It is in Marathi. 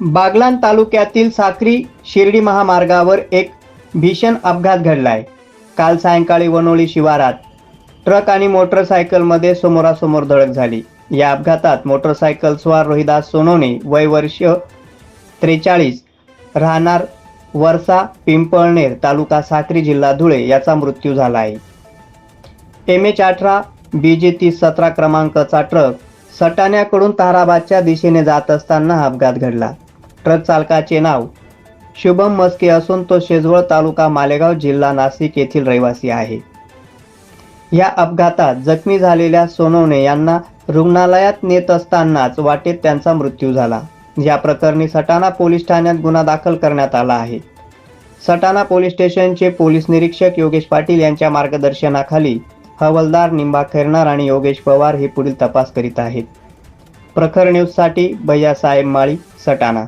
बागलान तालुक्यातील साक्री शिर्डी महामार्गावर एक भीषण अपघात घडलाय. काल सायंकाळी वनोळी शिवारात ट्रक आणि मोटरसायकलमध्ये समोरासमोर धडक झाली. या अपघातात मोटरसायकल स्वार रोहिदास सोनवणे वय वर्ष त्रेचाळीस राहणार वर्षा पिंपळनेर तालुका साक्री जिल्हा धुळे याचा मृत्यू झाला आहे. एम एच अठरा बी जे तीस सतरा क्रमांकाचा ट्रक सटाण्याकडून ताराबादच्या दिशेने जात असताना अपघात घडला. ट्रक चालकाचे नाव शुभम मस्के असून तो शेजवळ तालुका मालेगाव जिल्हा नाशिक येथील रहिवासी आहे. या अपघातात जखमी झालेल्या सोनवणे यांना रुग्णालयात नेत असतानाच वाटेत त्यांचा मृत्यू झाला. या प्रकरणी सटाणा पोलीस ठाण्यात गुन्हा दाखल करण्यात आला आहे. सटाणा पोलीस स्टेशनचे पोलीस निरीक्षक योगेश पाटील यांच्या मार्गदर्शनाखाली हवलदार निंबा खैरनार आणि योगेश पवार हे पुढील तपास करीत आहेत. प्रखर न्यूजसाठी भैयासाहेब माळी सटाणा.